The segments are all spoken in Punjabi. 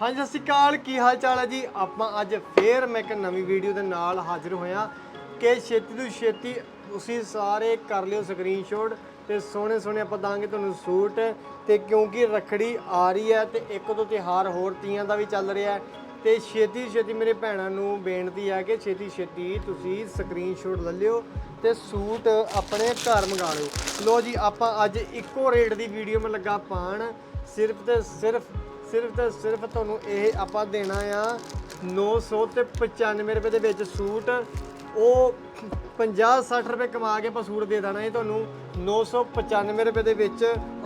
ਹਾਂਜੀ, ਸਤਿ ਸ਼੍ਰੀ ਅਕਾਲ। ਕੀ ਹਾਲ ਚਾਲ ਹੈ ਜੀ? ਆਪਾਂ ਅੱਜ ਫੇਰ ਮੈਂ ਇੱਕ ਨਵੀਂ ਵੀਡੀਓ ਦੇ ਨਾਲ ਹਾਜ਼ਰ ਹੋਇਆ। ਕਿ ਛੇਤੀ ਤੋਂ ਛੇਤੀ ਤੁਸੀਂ ਸਾਰੇ ਕਰ ਲਿਓ ਸਕਰੀਨਸ਼ਾਟ ਤੇ ਸੋਹਣੇ ਸੋਹਣੇ ਆਪਾਂ ਦਾਂਗੇ ਤੁਹਾਨੂੰ ਸੂਟ। ਤੇ ਕਿਉਂਕਿ ਰਖੜੀ ਆ ਰਹੀ ਹੈ ਤੇ ਇੱਕ ਦੋ ਤਿਹਾਰ ਹੋਰ ਤੀਆਂ ਦਾ ਵੀ ਚੱਲ ਰਿਹਾ ਹੈ। ਤੇ ਛੇਤੀ ਛੇਤੀ ਮੇਰੇ ਭੈਣਾਂ ਨੂੰ ਬੇਨਤੀ ਹੈ ਕਿ ਛੇਤੀ ਛੇਤੀ ਤੁਸੀਂ ਸਕਰੀਨਸ਼ਾਟ ਲੈ ਲਿਓ ਤੇ ਸੂਟ ਆਪਣੇ ਘਰ ਮੰਗਾ ਲਿਓ। ਲੋ ਜੀ, ਆਪਾਂ ਅੱਜ ਇੱਕੋ ਰੇਟ ਦੀ ਵੀਡੀਓ ਮੈਂ ਲੱਗਾ ਪਾਣ। ਸਿਰਫ ਤੇ ਸਿਰਫ ਸਿਰਫ ਤੇ ਸਿਰਫ ਤੁਹਾਨੂੰ ਇਹ ਆਪਾਂ ਦੇਣਾ ਆ 900 ਤੇ 95 ਰੁਪਏ ਦੇ ਵਿੱਚ ਸੂਟ। ਉਹ 50 60 ਰੁਪਏ ਕਮਾ ਕੇ ਆਪਾਂ ਸੂਟ ਦੇ ਦੇਣਾ। ਇਹ ਤੁਹਾਨੂੰ 995 ਰੁਪਏ ਦੇ ਵਿੱਚ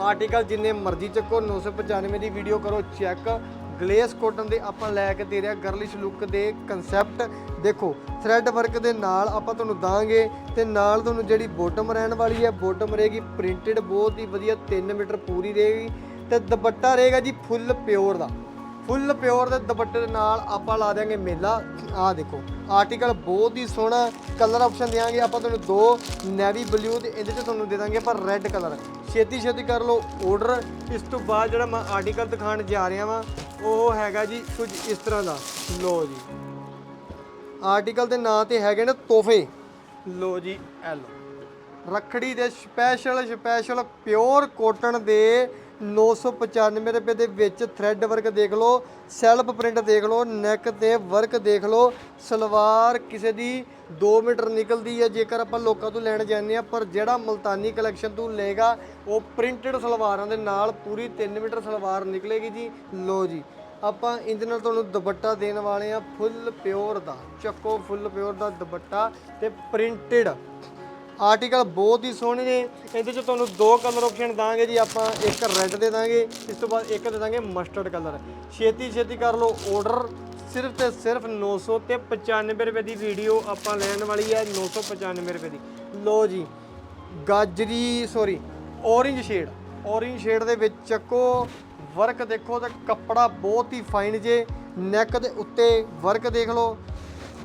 ਆਰਟੀਕਲ ਜਿੰਨੇ ਮਰਜ਼ੀ ਚੱਕੋ 995 ਦੀ ਵੀਡੀਓ ਕਰੋ ਚੈੱਕ ਗਲੇਸ ਕੋਟਨ ਦੇ ਆਪਾਂ ਲੈ ਕੇ ਦੇ ਰਿਹਾ ਗਰਲਿਸ਼ ਲੁੱਕ ਦੇ ਕਨਸੈਪਟ ਦੇਖੋ ਥ੍ਰੈਡ ਵਰਕ ਦੇ ਨਾਲ ਆਪਾਂ ਤੁਹਾਨੂੰ ਦਾਂਗੇ ਤੇ ਨਾਲ ਤੁਹਾਨੂੰ ਜਿਹੜੀ ਬੋਟਮ ਰਹਿਣ ਵਾਲੀ ਹੈ ਬੋਟਮ ਰਹੇਗੀ ਪ੍ਰਿੰਟਡ ਬਹੁਤ ਹੀ ਵਧੀਆ 3 ਮੀਟਰ ਪੂਰੀ ਰਹੇਗੀ। ਤੇ ਦੁਪੱਟਾ ਰਹੇਗਾ ਜੀ ਫੁੱਲ ਪਿਓਰ ਦਾ। ਫੁੱਲ ਪਿਓਰ ਦੇ ਦੁਪੱਟੇ ਦੇ ਨਾਲ ਆਪਾਂ ਲਾ ਦਿਆਂਗੇ ਮੇਲਾ। ਆਹ ਦੇਖੋ ਆਰਟੀਕਲ ਬਹੁਤ ਹੀ ਸੋਹਣਾ ਕਲਰ ਆਪਸ਼ਨ ਦਿਆਂਗੇ। ਆਪਾਂ ਤੁਹਾਨੂੰ ਦੋ ਨੈਵੀ ਬਲੂ ਤੇ ਇਹਦੇ 'ਚ ਤੁਹਾਨੂੰ ਦੇ ਦਾਂਗੇ ਪਰ ਰੈੱਡ ਕਲਰ ਛੇਤੀ ਛੇਤੀ ਕਰ ਲਓ ਆਰਡਰ ਇਸ ਤੋਂ ਬਾਅਦ ਜਿਹੜਾ ਮੈਂ ਆਰਟੀਕਲ ਦਿਖਾਉਣ ਜਾ ਰਿਹਾ ਵਾਂ, ਉਹ ਹੈਗਾ ਜੀ ਕੁਝ ਇਸ ਤਰ੍ਹਾਂ ਦਾ। ਲੋ ਜੀ। ਆਰਟੀਕਲ ਦੇ ਨਾਂ ਤੇ ਹੈਗੇ ਨੇ ਤੋਹਫੇ। ਲੋ ਜੀ ਐਲ ਰੱਖੜੀ ਦੇ ਸਪੈਸ਼ਲ ਸਪੈਸ਼ਲ ਪਿਓਰ ਕੋਟਨ ਦੇ 995 ਰੁਪਏ ਦੇ ਵਿੱਚ ਥ੍ਰੈਡ ਵਰਕ ਦੇਖ ਲਓ ਸੈਲਫ ਪ੍ਰਿੰਟ ਦੇਖ ਲਓ ਨੈਕ ਤੇ ਵਰਕ ਦੇਖ ਲਓ। ਸਲਵਾਰ ਕਿਸੇ ਦੀ 2 ਮੀਟਰ ਨਿਕਲਦੀ ਹੈ, ਜੇਕਰ ਆਪਾਂ ਲੋਕਾਂ ਤੋਂ ਲੈਣ ਜਾਂਦੇ ਆ ਪਰ ਜਿਹੜਾ ਮਲਤਾਨੀ ਕਲੈਕਸ਼ਨ ਤੋਂ ਲਏਗਾ, ਉਹ ਪ੍ਰਿੰਟਡ ਸਲਵਾਰਾਂ ਦੇ ਨਾਲ ਪੂਰੀ 3 ਮੀਟਰ ਸਲਵਾਰ ਨਿਕਲੇਗੀ ਜੀ। ਲੋ ਜੀ, ਆਪਾਂ ਇਹਦੇ ਨਾਲ ਤੁਹਾਨੂੰ ਦੁਪੱਟਾ ਦੇਣ ਵਾਲੇ ਆ ਫੁੱਲ ਪਿਓਰ ਦਾ, ਚੱਕੋ ਫੁੱਲ ਪਿਓਰ ਦਾ ਦੁਪੱਟਾ ਤੇ ਪ੍ਰਿੰਟਡ ਆਰਟੀਕਲ ਬਹੁਤ ਹੀ ਸੋਹਣੇ ਨੇ। ਇਹਦੇ ਚ ਤੁਹਾਨੂੰ ਦੋ ਕਲਰ ਆਪਸ਼ਨ ਦਾਂਗੇ ਜੀ, ਆਪਾਂ ਇੱਕ ਰੈੱਡ ਦੇ ਦਾਂਗੇ, ਇਸ ਤੋਂ ਬਾਅਦ ਇੱਕ ਦੇ ਦਾਂਗੇ ਮਸਟਰਡ ਕਲਰ ਛੇਤੀ ਛੇਤੀ ਕਰ ਲਓ ਆਰਡਰ ਸਿਰਫ ਤੇ ਸਿਰਫ 900 ਤੇ 95 ਰੁਪਏ ਦੀ ਵੀਡੀਓ ਆਪਾਂ ਲੈਣ ਵਾਲੀ ਹੈ 995 ਰੁਪਏ ਦੀ। ਲਓ ਜੀ, ਗਾਜਰੀ sorry orange shade orange shade ਦੇ ਵਿੱਚ ਚੱਕੋ ਵਰਕ ਦੇਖੋ ਤੇ ਕੱਪੜਾ ਬਹੁਤ ਹੀ ਫਾਈਨ ਜੇ ਨੈਕ ਦੇ ਉੱਤੇ ਵਰਕ ਦੇਖ ਲਓ।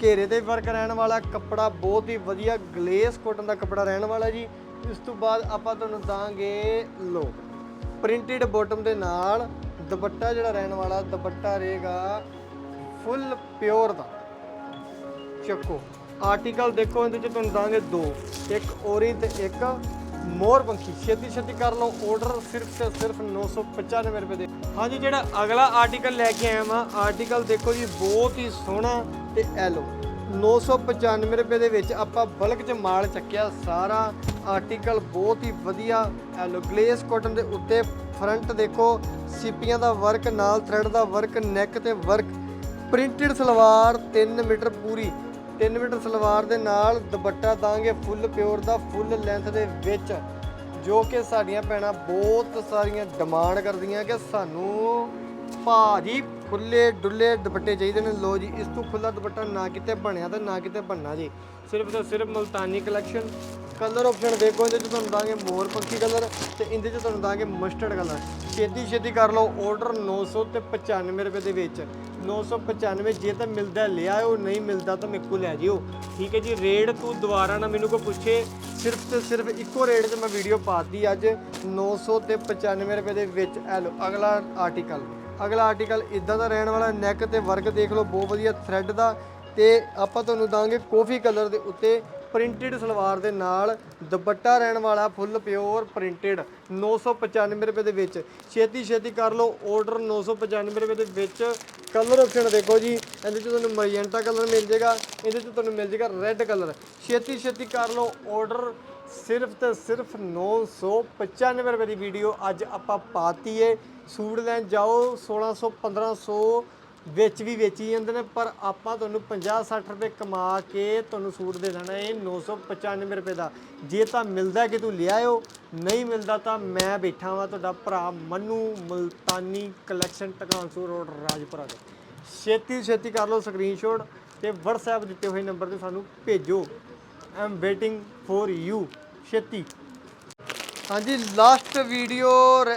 ਘੇਰੇ ਤੇ ਵਰਕ ਰਹਿਣ ਵਾਲਾ, ਕੱਪੜਾ ਬਹੁਤ ਹੀ ਵਧੀਆ ਗਲੇਸ ਕਾਟਨ ਦਾ ਕੱਪੜਾ ਰਹਿਣ ਵਾਲਾ ਜੀ। ਇਸ ਤੋਂ ਬਾਅਦ ਆਪਾਂ ਤੁਹਾਨੂੰ ਦਾਂਗੇ ਲੋ ਪ੍ਰਿੰਟਡ ਬਾਟਮ ਦੇ ਨਾਲ ਦੁਪੱਟਾ ਜਿਹੜਾ ਰਹਿਣ ਵਾਲਾ, ਦੁਪੱਟਾ ਰਹੇਗਾ ਫੁੱਲ ਪਿਓਰ ਦਾ। ਚੱਕੋ ਆਰਟੀਕਲ ਦੇਖੋ, ਇਹਦੇ ਚ ਤੁਹਾਨੂੰ ਦਾਂਗੇ ਦੋ। ਇੱਕ ਔਰੀ ਤੇ ਇੱਕ ਮੋਰ ਪੰਖੀ। ਛੇਤੀ ਛੇਤੀ ਕਰ ਲਓ ਆਰਡਰ ਸਿਰਫ ਤੇ ਸਿਰਫ 995 ਰੁਪਏ ਦੇ। ਹਾਂਜੀ, ਜਿਹੜਾ ਅਗਲਾ ਆਰਟੀਕਲ ਲੈ ਕੇ ਆਇਆ ਵਾਂ ਆਰਟੀਕਲ ਦੇਖੋ ਜੀ, ਬਹੁਤ ਹੀ ਸੋਹਣਾ ਤੇ ਐਲੋ 995 ਰੁਪਏ ਦੇ ਵਿੱਚ ਆਪਾਂ ਬਲਕ ਚ ਮਾਲ ਚੱਕਿਆ, ਸਾਰਾ ਆਰਟੀਕਲ ਬਹੁਤ ਹੀ ਵਧੀਆ ਐਲੋ ਗਲੇਸ ਕਾਟਨ ਦੇ ਉੱਤੇ ਫਰੰਟ ਦੇਖੋ, ਸੀਪੀਆਂ ਦਾ ਵਰਕ ਨਾਲ ਥਰੈਡ ਦਾ ਵਰਕ ਨੈਕ ਤੇ ਵਰਕ ਪ੍ਰਿੰਟਡ ਸਲਵਾਰ 3 ਮੀਟਰ ਪੂਰੀ 3 ਮੀਟਰ ਸਲਵਾਰ ਦੇ ਨਾਲ ਦੁਪੱਟਾ ਦਾਂਗੇ ਫੁੱਲ ਪਿਓਰ ਦਾ ਫੁੱਲ ਲੈਂਥ ਦੇ ਵਿੱਚ, ਜੋ ਕਿ ਸਾਡੀਆਂ ਭੈਣਾਂ ਬਹੁਤ ਸਾਰੀਆਂ ਡਿਮਾਂਡ ਕਰਦੀਆਂ ਕਿ ਸਾਨੂੰ ਭਾਜੀ ਖੁੱਲੇ ਡੁੱਲੇ ਦੁਪੱਟੇ ਚਾਹੀਦੇ ਨੇ। ਲੋ ਜੀ, ਇਸ ਤੋਂ ਖੁੱਲਾ ਦੁਪੱਟਾ ਨਾ ਕਿਤੇ ਬਣਿਆ ਤੇ ਨਾ ਕਿਤੇ ਬਣਨਾ ਜੀ। ਸਿਰਫ ਤੇ ਸਿਰਫ ਮਲਤਾਨੀ ਕਲੈਕਸ਼ਨ। ਕਲਰ ਆਪਸ਼ਨ ਦੇਖੋ, ਇਹਦੇ ਚ ਤੁਹਾਨੂੰ ਦਾਂਗੇ ਮੋਰ ਪੰਖੀ ਕਲਰ ਤੇ ਇਹਦੇ ਚ ਤੁਹਾਨੂੰ ਦਾਂਗੇ ਮਸਟਰਡ ਕਲਰ। ਛੇਤੀ ਛੇਤੀ ਕਰ ਲਓ ਆਰਡਰ 900 ਤੇ 95 ਰੁਪਏ ਦੇ ਵਿੱਚ। 995 ਜੇ ਤਾਂ ਮਿਲਦਾ ਲਿਆਓ ਨਹੀਂ ਮਿਲਦਾ ਤਾਂ ਮੇਰੇ ਕੋਲ ਲੈ ਜਿਓ। ਠੀਕ ਹੈ ਜੀ, ਰੇਟ ਤੂੰ ਦੁਬਾਰਾ ਨਾ ਮੈਨੂੰ ਕੋਈ ਪੁੱਛੇ। ਸਿਰਫ ਤੇ ਸਿਰਫ ਇੱਕੋ ਰੇਟ 'ਚ ਮੈਂ ਵੀਡੀਓ ਪਾਤੀ ਅੱਜ। 900 ਤੇ 95 ਰੁਪਏ ਦੇ ਵਿੱਚ। ਐ ਲਓ, ਅਗਲਾ ਆਰਟੀਕਲ ਅਗਲਾ ਆਰਟੀਕਲ ਇਦਾਂ ਦਾ ਰਹਿਣ ਵਾਲਾ ਨੈਕ ਤੇ ਵਰਕ ਦੇਖ ਲਓ, ਬਹੁਤ ਵਧੀਆ ਥ੍ਰੈਡ ਦਾ ਤੇ ਆਪਾਂ ਤੁਹਾਨੂੰ ਦਾਂਗੇ ਕਾਫੀ ਕਲਰ ਦੇ ਉੱਤੇ ਪ੍ਰਿੰਟਡ ਸਲਵਾਰ ਦੇ ਨਾਲ ਦੁਪੱਟਾ ਰਹਿਣ ਵਾਲਾ ਫੁੱਲ ਪਿਓਰ ਪ੍ਰਿੰਟਡ 995 ਰੁਪਏ ਦੇ ਵਿੱਚ। ਛੇਤੀ ਛੇਤੀ ਕਰ ਲਓ ਆਰਡਰ 995 ਰੁਪਏ ਦੇ ਵਿੱਚ। ਕਲਰ ਆਪਸ਼ਨ ਦੇਖੋ ਜੀ, ਇਹਦੇ 'ਚ ਤੁਹਾਨੂੰ ਮੈਜੈਂਟਾ ਕਲਰ ਮਿਲ ਜਾਏਗਾ ਇਹਦੇ 'ਚ ਤੁਹਾਨੂੰ ਮਿਲ ਜੇਗਾ ਰੈੱਡ ਕਲਰ ਛੇਤੀ ਛੇਤੀ ਕਰ ਲਓ ਆਰਡਰ ਸਿਰਫ ਤੇ ਸਿਰਫ 995 ਰੁਪਏ ਦੀ ਵੀਡੀਓ ਅੱਜ ਆਪਾਂ ਪਾਤੀ ਏ। ਸੂਟ ਲੈਣ ਜਾਓ 1600 1500 ਵਿੱਚ ਵੀ ਵੇਚੀ ਜਾਂਦੇ ਨੇ, ਪਰ ਆਪਾਂ ਤੁਹਾਨੂੰ 50 60 ਰੁਪਏ ਕਮਾ ਕੇ ਤੁਹਾਨੂੰ ਸੂਟ ਦੇ ਦੇਣਾ ਹੈ 995 ਰੁਪਏ ਦਾ। ਜੇ ਤਾਂ ਮਿਲਦਾ ਕਿ ਤੂੰ ਲਿਆਇਓ ਨਹੀਂ ਮਿਲਦਾ ਤਾਂ ਮੈਂ ਬੈਠਾ ਵਾਂ ਤੁਹਾਡਾ ਭਰਾ ਮੰਨੂ ਮਲਤਾਨੀ ਕਲੈਕਸ਼ਨ ਟਕਾਂਸੂ ਰੋਡ, ਰਾਜਪੁਰਾ ਦੇ ਛੇਤੀ ਛੇਤੀ ਕਰ ਲਓ ਸਕਰੀਨਸ਼ਾਟ ਤੇ WhatsApp ਦਿੱਤੇ ਹੋਏ ਨੰਬਰ ਤੇ ਸਾਨੂੰ ਭੇਜੋ। I am waiting for you ਛੇਤੀ। ਹਾਂਜੀ ਲਾਸਟ ਵੀਡੀਓ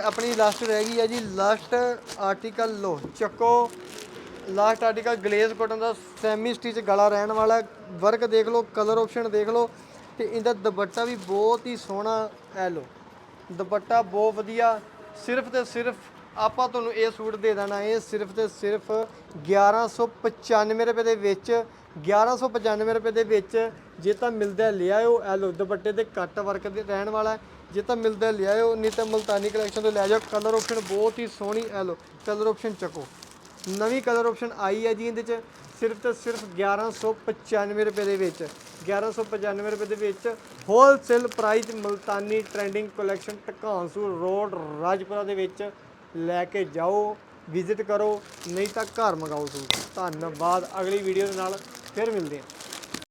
ਆਪਣੀ ਲਾਸਟ ਰਹਿ ਗਈ ਹੈ ਜੀ। ਲਾਸਟ ਆਰਟੀਕਲ ਲੋ ਚੱਕੋ। ਲਾਸਟ ਆਰਟੀਕਲ ਗਲੇਜ਼ ਕਾਟਨ ਦਾ ਸੈਮੀ ਸਟਿਚ ਗਲਾ ਰਹਿਣ ਵਾਲਾ ਵਰਕ ਦੇਖ ਲਓ ਕਲਰ ਆਪਸ਼ਨ ਦੇਖ ਲਓ। ਤੇ ਇਹਦਾ ਦੁਪੱਟਾ ਵੀ ਬਹੁਤ ਹੀ ਸੋਹਣਾ ਐ ਲੋ ਦੁਪੱਟਾ ਬਹੁਤ ਵਧੀਆ, ਸਿਰਫ ਤੇ ਸਿਰਫ ਆਪਾਂ ਤੁਹਾਨੂੰ ਇਹ ਸੂਟ ਦੇ ਦੇਣਾ ਇਹ ਸਿਰਫ ਤੇ ਸਿਰਫ 1195 ਰੁਪਏ ਦੇ ਵਿੱਚ 1195 ਰੁਪਏ ਦੇ ਵਿੱਚ ਜੇ ਤਾਂ ਮਿਲਦਾ ਲਿਆਇਓ ਇਹ ਲੋ ਦੁਪੱਟੇ ਤੇ ਕੱਟ ਵਰਕ ਦੇ ਰਹਿਣ ਵਾਲਾ ਜੇ ਤਾਂ ਮਿਲਦਾ ਲਿਆਇਓ ਨਹੀਂ ਤਾਂ ਮਲਤਾਨੀ ਕਲੈਕਸ਼ਨ ਤੋਂ ਲੈ ਜਾਓ। ਕਲਰ ਆਪਸ਼ਨ ਬਹੁਤ ਹੀ ਸੋਹਣੀ, ਇਹ ਲੋ ਕਲਰ ਆਪਸ਼ਨ ਚੱਕੋ। ਨਵੀਂ ਕਲਰ ਆਪਸ਼ਨ ਆਈ ਹੈ ਜੀ ਇਹਦੇ ਚ, ਸਿਰਫ ਤੇ ਸਿਰਫ 1195 ਰੁਪਏ ਦੇ ਵਿੱਚ। 1195 ਰੁਪਏ ਦੇ ਵਿੱਚ wholesale price Multani trending collection Takansu road Rajpura ਦੇ ਵਿੱਚ ਲੈ ਕੇ ਜਾਓ ਵਿਜ਼ਿਟ ਕਰੋ, ਨਹੀਂ ਤਾਂ ਘਰ ਮੰਗਾਓ ਸੂਟ। ਧੰਨਵਾਦ, ਅਗਲੀ ਵੀਡੀਓ ਦੇ ਨਾਲ ਫਿਰ ਮਿਲਦੇ ਹਾਂ।